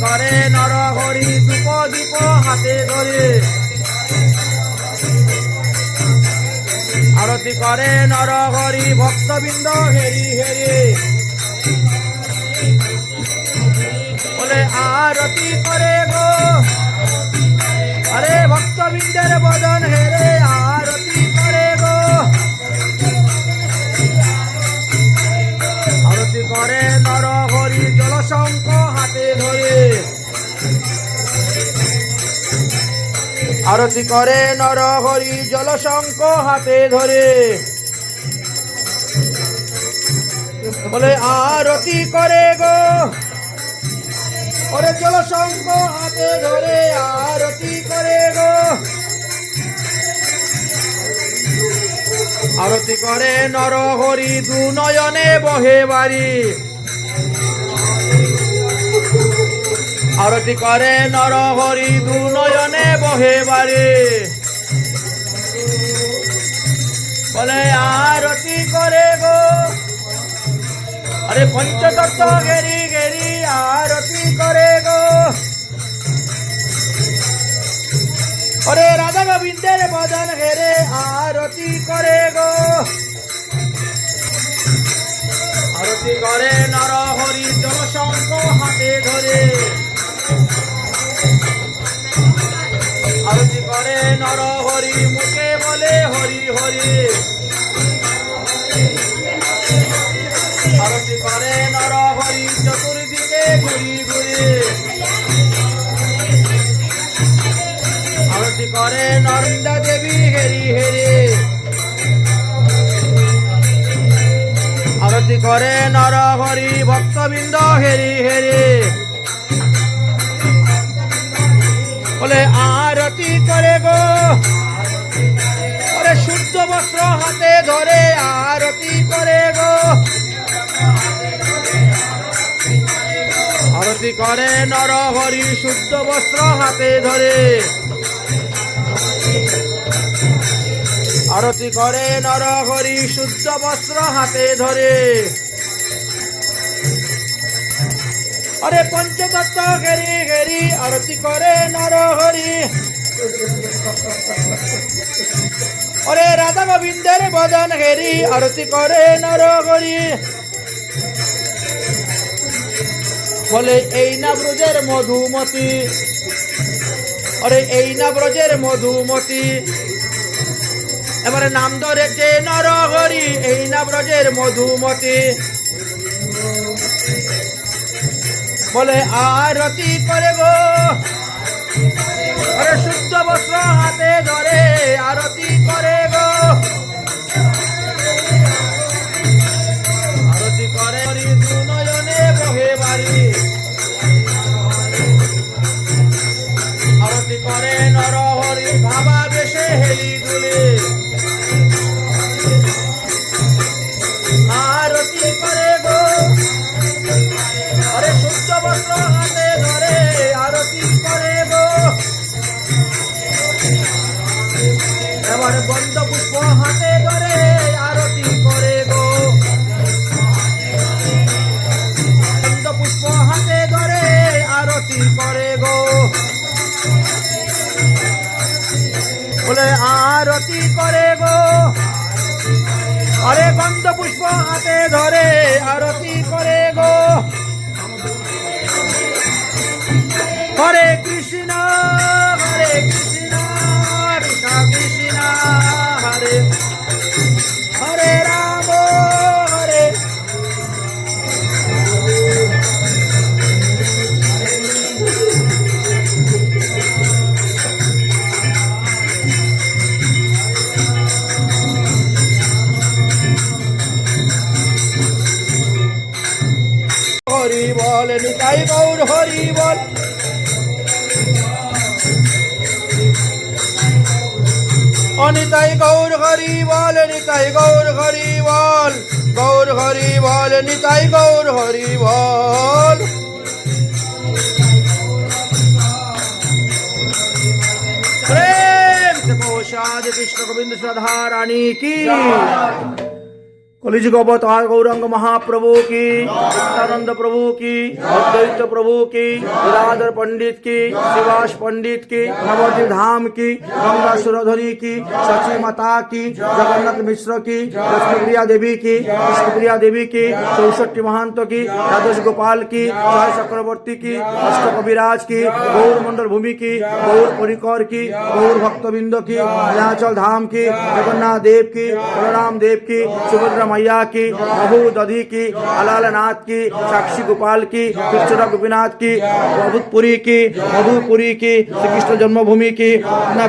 করে নর হরি দীপ দীপ হাতে ধরে। আরতি করে নর হরি ভক্তবৃন্দ হেরি হেরি। বলে, আরতি করে গো। আরে ভক্তবৃন্দের বদন হেরে আরতি আরতি করে নর হরি জলশঙ্খ হাতে ধরে। আরতি করে নর হরি জলশঙ্খ হাতে ধরে। বলে, আরতি করে গো। ওরে জলশঙ্খ হাতে ধরে, আরতি করে গো। আরতি করে নর হরি দু নয়নে বহে বাড়ি। আরতি করে নর হরি দু নয়নে বহে বাড়ি। বলে, আরতি করে গো। আরে পঞ্চতত্ত্ব গেরি গেরি, আরতি করে গো। ওরে রাধা গোবিন্দের বদন হেরে আরতি করে গো। আরতি করে নর হরি জলশঙ্খ হাতে ধরে। আরতি করে নর হরি মুখে বলে হরি হরি। আরতি করে নর হরি চতুর্দিকে ঘুরি ঘুরি। করে নন্দা দেবী, হেরি হেরি। আরতি করে নর হরি ভক্তবৃন্দ, হেরি হেরি। বলে, আরতি করে গো। ওরে শুদ্ধ বস্ত্র হাতে ধরে আরতি করে গো। আরতি করে নর হরি শুদ্ধ বস্ত্র হাতে ধরে। আরতি করে নর হরি শুদ্ধ বস্ত্র হাতে ধরে। আরে পঞ্চতত্ত্ব ঘেরি ঘেরি আরতি করে নর হরি ওরে রাধা গোবিন্দের বদন হেরি আরতি করে নর হরি বলে, এই না ব্রজের মধুমতি। আরে এই না ব্রজের মধুমতি। এবারে নাম ধরেছে নরহরি এই না ব্রজের মধুমতি। বলে, আরতি করে গো বন্ধ পুষ্প হাতে ধরে আরতি করে গো। পুষ্প হাতে ধরে আরতি করে আরতি করে গো। গন্ধ পুষ্প হাতে ধরে আরতি করে গো। হরে কৃষ্ণ। নিতাই গৌর হরি বল। অনিতাই গৌর হরি বল নিতাই গৌর হরি বল, গৌর হরি বল নিতাই গৌর হরি বল। প্রেম কৌশাদ কৃষ্ণ গোবিন্দ সধারানী কি? की कलिजुग अवतार गौरंग महाप्रभु की नित्यानंद प्रभु की अद्वैत प्रभु की विराधर पंडित की शिवास पंडित की नवद्वीप धाम की, गंगा सुरधरी की सची माता की, जगन्नाथ मिश्र की लक्ष्मी प्रिया देवी की कृष्णप्रिया देवी की, चौसठी महंत की द्वादश गोपाल की, जय चक्रवर्ती की अष्ट कविराज की, गौर मंडल भूमि की, गौर परिकर की, गौर भक्तबिंद की नीलाचल धाम की, जगन्नाथ देव की, बलराम देव की, सुभद्रा मैया की महू दधी की अलाल नाथ की, साक्षी गोपाल की कृष्ण गोपीनाथ की मधुपुरी की मधुपुरी की श्री कृष्ण जन्मभूमि की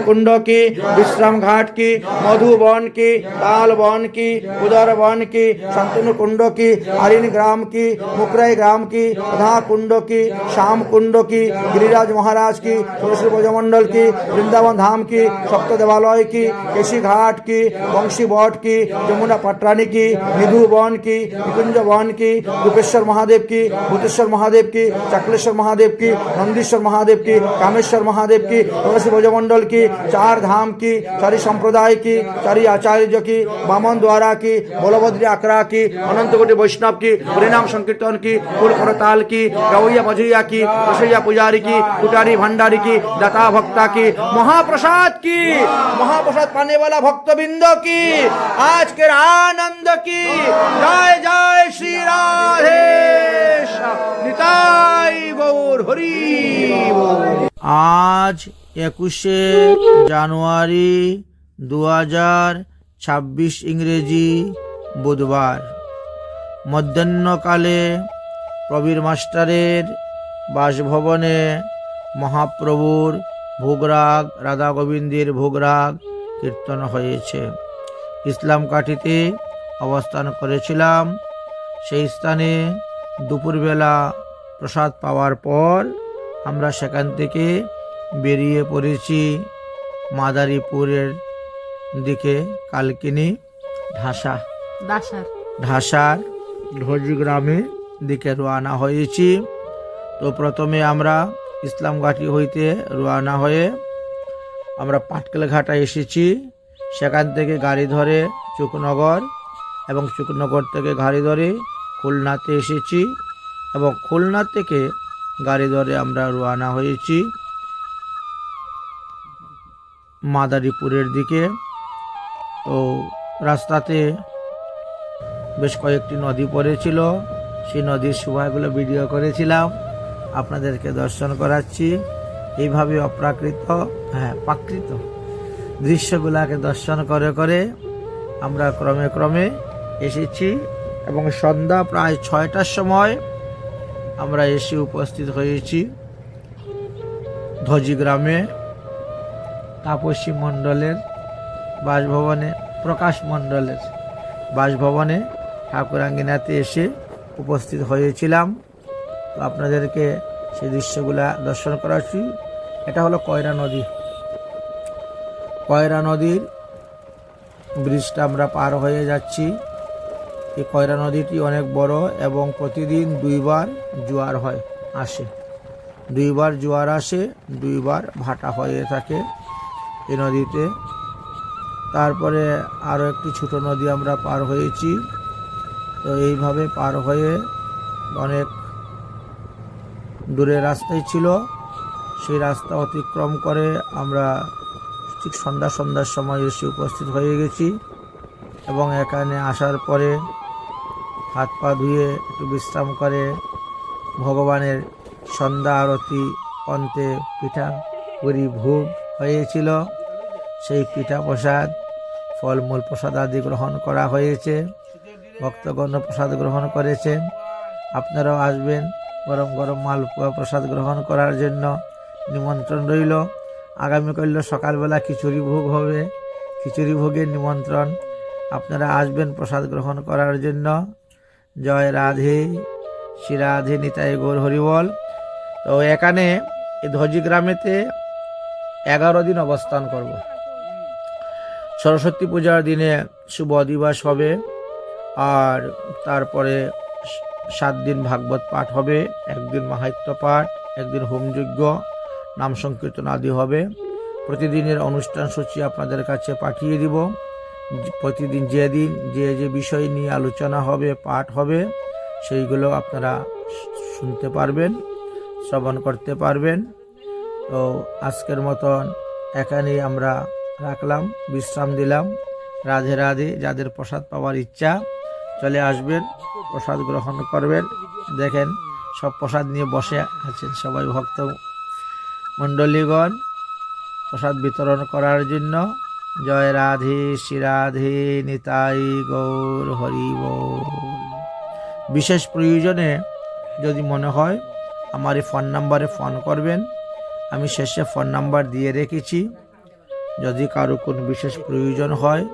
कुंड की विश्राम घाट की, मधुबन की ताल वन की उदर वन की शांतनु कुंड की हरिण ग्राम की मुकराई ग्राम की राधा कुंड की श्याम कुंड की, गिरिराज महाराज की, तुलसी ब्रजमंडल की, वृंदावन धाम की, सप्त देवालय की केशी घाट की वंशी बट की, यमुना पटरानी की নিধুবন কি নিকুঞ্জ বন কি রূপেশ্বর মহাদেব কি ভূতেশ্বর মহাদেব কি চাকলেশ্বর মহাদেব কি নন্দীশ্বর মহাদেব কি কামেশ্বর মহাদেব কি তুলসী ভোজমন্ডল কি চার ধাম কি চারি সম্প্রদায় কি চারি আচার্য কি বামন দ্বারা কি বলভদ্রী আকরা কি অনন্ত কোটি বৈষ্ণব কি হরিনাম সংকীর্তন কি ফুল করতাল কি গাউয়া মজুইয়া কি রসইয়া পূজারী কি কুটারি ভান্ডারী কি দাতা ভক্তা কি মহাপ্রসাদ কি মহাপ্রসাদ পানে বলা ভক্তবৃন্দ কি আজকের আনন্দ কি কি জয় জয় শ্রী রাধে নিতাই গৌর হরি আজ একুশে জানুয়ারি দু হাজার ছাব্বিশ ইংরেজি বুধবার। মধ্যাহ্নকালে প্রবীর মাস্টারের বাসভবনে মহাপ্রভুর ভোগরাগ, রাধা গোবিন্দের ভোগরাগ কীর্তন হয়েছে। ইসলাম কাঠিতে অবস্থান করেছিলাম। সেই স্থানে দুপুরবেলা প্রসাদ পাওয়ার পর আমরা সেখান থেকে বেরিয়ে পড়েছি মাদারীপুরের দিকে কালকিনি ঢাসা। ঢাসার। ঢোজি গ্রামে দিকে রওনা হয়েছি। তো প্রথমে আমরা ইসলামঘাটি হইতে রওনা হয়ে আমরা পাটকেল ঘাটা এসেছি। সেখান থেকে গাড়ি ধরে চুকনগর এবং চুকনগর থেকে গাড়ি ধরে খুলনাতে এসেছি এবং খুলনা থেকে গাড়ি ধরে আমরা রওনা হয়েছি মাদারীপুরের দিকে। তো রাস্তাতে বেশ কয়েকটি নদী পড়েছিল, সেই নদীর শোভাগুলো ভিডিও করেছিলাম, আপনাদেরকে দর্শন করাচ্ছি। এইভাবে অপ্রাকৃত হ্যাঁ প্রাকৃত দৃশ্যগুলাকে দর্শন করে করে আমরা ক্রমে ক্রমে এসেছি এবং সন্ধ্যা প্রায় ছয়টার সময় আমরা এসে উপস্থিত হয়েছি। ধজি গ্রামে, তাপসী মণ্ডলের বাসভবনে, প্রকাশ মণ্ডলের বাসভবনে ঠাকুরাঙ্গিনাতে এসে উপস্থিত হয়েছিলাম। তো আপনাদেরকে সেই দৃশ্যগুলা দর্শন করাচ্ছি। এটা হলো কয়রা নদী। কয়রা নদীর ব্রিজটা আমরা পার হয়ে যাচ্ছি। এই কয়রা নদীটি অনেক বড় এবং প্রতিদিন দুইবার জোয়ার হয়, আসে। দুইবার জোয়ার আসে, দুইবার ভাটা হয়ে থাকে এই নদীতে। তারপরে আরও একটি ছোট নদী আমরা পার হয়েছি। তো এইভাবে পার হয়ে অনেক দূরের রাস্তায় ছিল। সেই রাস্তা অতিক্রম করে আমরা ঠিক সন্ধ্যা সন্ধ্যার সময় এসে উপস্থিত হয়ে গেছি এবং এখানে আসার পরে হাত পা ধুয়ে একটু বিশ্রাম করে ভগবানের সন্ধ্যা আরতি অন্তে পিঠা পুরি ভোগ হয়েছিল। সেই পিঠা প্রসাদ, ফলমূল প্রসাদ আদি গ্রহণ করা হয়েছে। ভক্তগণ প্রসাদ গ্রহণ করেছেন আপনারাও আসবেন গরম গরম মালপোয়া প্রসাদ গ্রহণ করার জন্য। নিমন্ত্রণ রইল। আগামীকাল সকালবেলা খিচুড়ি ভোগ হবে। খিচুড়ি ভোগের নিমন্ত্রণ। আপনারা আসবেন প্রসাদ গ্রহণ করার জন্য। জয় রাধে, শ্রী রাধে নিতাই গৌর হরিবল। তো এখানে এই ধজি গ্রামেতে এগারো দিন অবস্থান করব। সরস্বতী পূজার দিনে শুভ দিবস হবে আর তারপরে সাত দিন ভাগবত পাঠ হবে, একদিন মাহাত্য পাঠ, একদিন হোমযজ্ঞ নাম সংকীর্তন আদি হবে। প্রতিদিনের অনুষ্ঠান সূচি আপনাদের কাছে পাঠিয়ে দিব। প্রতিদিন যেদিন যে যে বিষয় নিয়ে আলোচনা হবে, পাঠ হবে, সেইগুলো আপনারা শুনতে পারবেন, শ্রবণ করতে পারবেন। তো আজকের মতন এখানেই আমরা রাখলাম, বিশ্রাম দিলাম। রাধে রাধে, যাদের প্রসাদ পাওয়ার ইচ্ছা চলে আসবেন, প্রসাদ গ্রহণ করবেন। দেখেন, সব প্রসাদ নিয়ে বসে আছেন সবাই ভক্ত মণ্ডলীগণ, প্রসাদ বিতরণ করার জন্য। জয় রাধে, শ্রী রাধে, নিতাই গৌর হরি বল। বিশেষ প্রয়োজনে যদি মনে হয়, আমার এই ফোন নাম্বারে ফোন করবেন। আমি শেষে ফোন নাম্বার দিয়ে রেখেছি। যদি কারও কোনো বিশেষ প্রয়োজন হয়,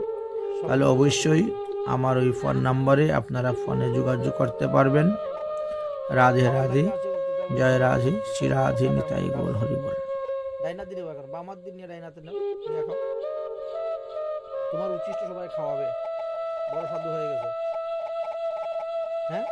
তাহলে অবশ্যই আমার ওই ফোন নাম্বারে আপনারা ফোনে যোগাযোগ করতে পারবেন। রাধে রাধে, জয় রাধে, শ্রী রাধে, নিতাই গৌর হরি বল। ডাইনার দিনে বামার দিন নিয়ে তোমার উচ্ছিষ্ট সবাই খাওয়াবে। বড় সাধু হয়ে গেছে। হ্যাঁ?